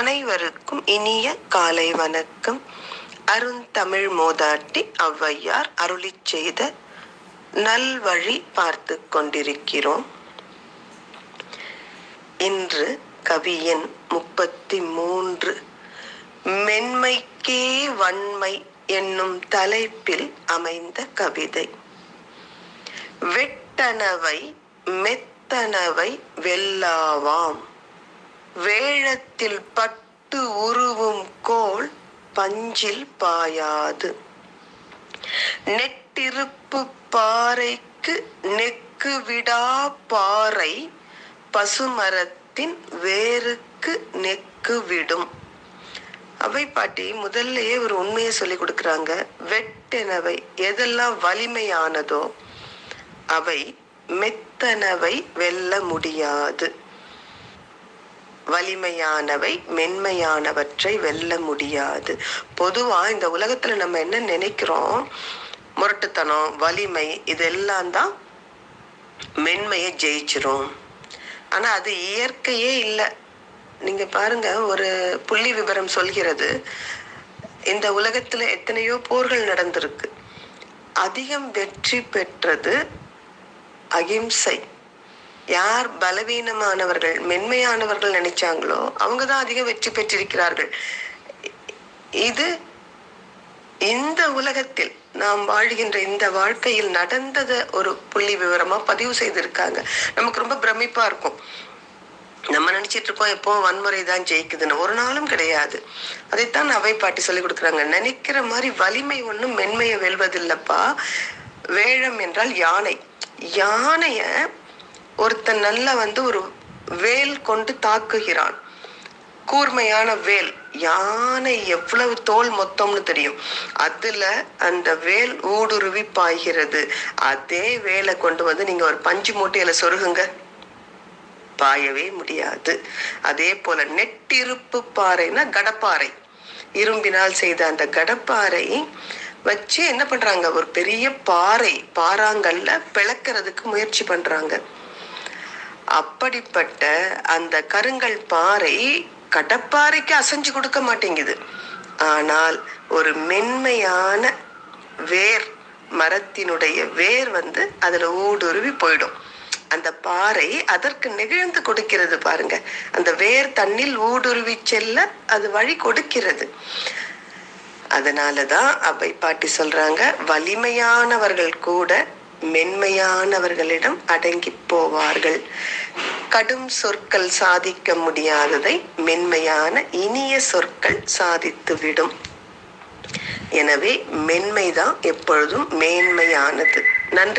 அனைவருக்கும் இனிய காலை வணக்கம். அருந்தமிழ் மோதாட்டி ஔவையார் அருளிச் செய்த நல்வழி பார்த்து கொண்டிருக்கிறோம். இன்று கவியின் முப்பத்தி மூன்று மென்மைக்கே வன்மை என்னும் தலைப்பில் அமைந்த கவிதை. வெட்டனவை மெத்தனவை வெல்லாவாம். வேழத்தில் பட்டு உருவும் கோல் பஞ்சில் பாயாது. நெட்டிருப்பு பாறைக்கு நெக்கு விடா பாறை பசுமரத்தின் வேருக்கு நெக்கு விடும். அவை பாட்டி முதல்லயே ஒரு உண்மையை சொல்லி கொடுக்கறாங்க. வெட்டெனவை எதெல்லாம் வலிமையானதோ அவை மெத்தனவை வெல்ல முடியாது. வலிமையானவை மென்மையானவற்றை வெல்ல முடியாது. பொதுவா இந்த உலகத்துல நம்ம என்ன நினைக்கிறோம்? முரட்டுத்தனம் வலிமை இதெல்லாம் தான் மென்மையை ஜெயிச்சிரும். ஆனா அது இயற்கையே இல்லை. நீங்க பாருங்க ஒரு புள்ளி விவரம் சொல்கிறது. இந்த உலகத்துல எத்தனையோ போர்கள் நடந்திருக்கு. அதிகம் வெற்றி பெற்றது அகிம்சை. யார் பலவீனமானவர்கள் மென்மையானவர்கள் நினைச்சாங்களோ அவங்க தான் அதிகம் வெற்றி பெற்றிருக்கிறார்கள். இது இந்த உலகத்தில் நாம் வாழ்கின்ற இந்த வாழ்க்கையில் நடந்தத ஒரு புள்ளி விவரமா பதிவு செய்திருக்காங்க. நமக்கு ரொம்ப பிரமிப்பா இருக்கும். நம்ம நினைச்சிட்டு இருக்கோம் எப்போ வன்முறை தான் ஜெயிக்குதுன்னு. ஒரு நாளும் கிடையாது. அதைத்தான் அவை பாட்டி சொல்லி கொடுக்குறாங்க. நினைக்கிற மாதிரி வலிமை ஒன்றும் மென்மையை வெல்வதில்லப்பா. வேழம் என்றால் யானை. யானைய ஒருத்தன் நல்லா வந்து ஒரு வேல் கொண்டு தாக்குகிறான். கூர்மையான வேல். யானை எவ்வளவு தோல் மொத்தம்னு தெரியும். அதுல அந்த வேல் ஊடுருவி பாய்கிறது. அதே வேலை கொண்டு வந்து நீங்க ஒரு பஞ்சு மூட்டையில சொருகுங்க. பாயவே முடியாது. அதே போல நெட்டிருப்பு பாறைன்னா கடப்பாறை. இரும்பினால் செய்த அந்த கடப்பாறை வச்சு என்ன பண்றாங்க? ஒரு பெரிய பாறை பாறாங்கல்ல பிளக்கிறதுக்கு முயற்சி பண்றாங்க. அப்படிப்பட்ட அந்த கருங்கல் பாறை கடப்பாறைக்கு அசைஞ்சு கொடுக்க மாட்டேங்குது. ஆனால் ஒரு மென்மையான வேர் மரத்தினுடைய வேர் வந்து அதுல ஊடுருவி போயிடும். அந்த பாறை அதற்கு நெகிழ்ந்து கொடுக்கிறது பாருங்க. அந்த வேர் தண்ணில் ஊடுருவி செல்ல அது வழி கொடுக்கிறது. அதனாலதான் அவை பாட்டி சொல்றாங்க வலிமையானவர்கள் கூட மென்மையானவர்களிடம் அடங்கி போவார்கள். கடும் சொற்கள் சாதிக்க முடியாததை மென்மையான இனிய சொற்கள் சாதித்து விடும். எனவே மென்மைதான் எப்பொழுதும் மேன்மையானது. நன்றி.